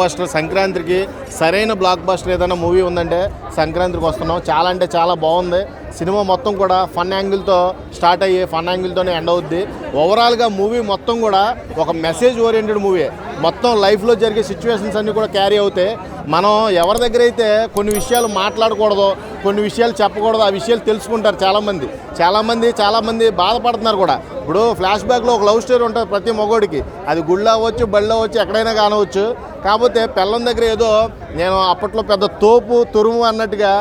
Buster సంక్రాంతికి సరైన block buster ఏదైనా మూవీ ఉందంటే సంక్రాంతికి వస్తున్నాం. చాలా అంటే చాలా బాగుంది. సినిమా మొత్తం కూడా ఫన్ యాంగిల్తో స్టార్ట్ అయ్యి ఫన్ యాంగిల్తోనే ఎండ్ అవుద్ది. ఓవరాల్గా మూవీ మొత్తం కూడా ఒక మెసేజ్ ఓరియంటెడ్ మూవీ మొత్తం లైఫ్లో జరిగే సిచ్యువేషన్స్ అన్నీ కూడా క్యారీ అవుతాయి. మనం ఎవరి దగ్గర అయితే కొన్ని విషయాలు మాట్లాడకూడదు కొన్ని విషయాలు చెప్పకూడదు ఆ విషయాలు తెలుసుకుంటారు చాలామంది. చాలామంది చాలామంది బాధపడుతున్నారు కూడా. ఇప్పుడు ఫ్లాష్ బ్యాక్లో ఒక లవ్ స్టోరీ ఉంటుంది ప్రతి మగోడికి. అది గుళ్ళో అవ్వచ్చు బళ్ళు అవ్వచ్చు ఎక్కడైనా కానవచ్చు. కాకపోతే పెళ్ళం దగ్గర ఏదో నేను అప్పట్లో పెద్ద తోపు తురుము అన్నట్టుగా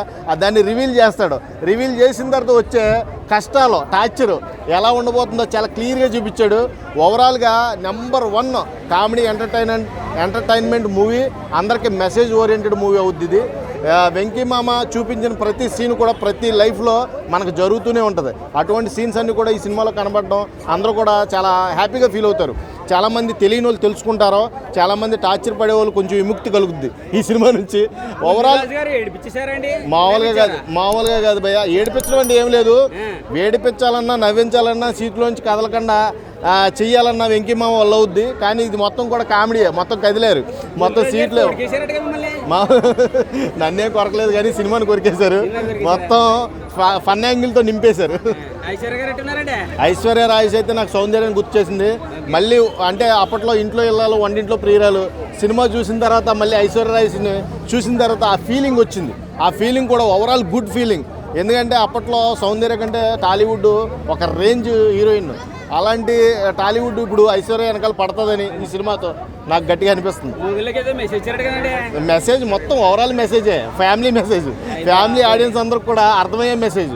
దాన్ని రివీల్ చేస్తాడు. రివీల్ చేసిన తర్వాత వచ్చే కష్టాలు టార్చర్ ఎలా ఉండబోతుందో చాలా క్లియర్గా చూపించాడు. ఓవరాల్గా number one comedy entertainment entertainment movie అందరికీ మెసేజ్ ఓరియంటెడ్ మూవీ అవుద్ది ఇది. వెంకీమామ వెంకీ మామ చూపించిన ప్రతి సీన్ కూడా ప్రతి లైఫ్లో మనకు జరుగుతూనే ఉంటుంది. అటువంటి సీన్స్ అన్నీ కూడా ఈ సినిమాలో కనబడడం అందరూ కూడా చాలా హ్యాపీగా ఫీల్ అవుతారు. చాలామంది తెలియని వాళ్ళు తెలుసుకుంటారో చాలామంది టార్చర్ పడే వాళ్ళు కొంచెం విముక్తి కలుగుద్ది ఈ సినిమా నుంచి. ఓవరాల్ మామూలుగా కాదు మామూలుగా కాదు భయ్య. ఏడిపించడం అంటే ఏం లేదు. ఏడిపించాలన్నా నవ్వించాలన్నా సీట్లోంచి కదలకుండా ఆ, చెయ్యాలన్నా వెంకిమామ వల్ల అవుద్ది. కానీ ఇది మొత్తం కూడా కామెడీ మొత్తం కదిలేరు. మొత్తం సీట్లు మా నన్నే కొరకలేదు కానీ సినిమాని కొరికేశారు? మొత్తం ఫన్ యాంగిల్తో నింపేశారు. ఐశ్వర్య రాజేష్ అయితే నాకు సౌందర్యాన్ని గుర్తు చేసింది. మళ్ళీ అంటే అప్పట్లో ఇంట్లో ఇళ్ళాలు వంటింట్లో ప్రియురాలు. సినిమా చూసిన తర్వాత మళ్ళీ ఐశ్వర్య రాజేష్ని చూసిన తర్వాత ఆ ఫీలింగ్ వచ్చింది. ఆ ఫీలింగ్ కూడా ఓవరాల్ గుడ్ ఫీలింగ్ ఎందుకంటే అప్పట్లో సౌందర్య కంటే టాలీవుడ్ ఒక రేంజ్ హీరోయిన్. అలాంటి టాలీవుడ్ ఇప్పుడు ఐశ్వర్య వెనకాల పడుతుందని ఈ సినిమాతో నాకు గట్టిగా అనిపిస్తుంది. మెసేజ్ మొత్తం ఓవరాల్ మెసేజే ఫ్యామిలీ మెసేజ్ ఫ్యామిలీ ఆడియన్స్ అందరికి కూడా అర్థమయ్యే మెసేజ్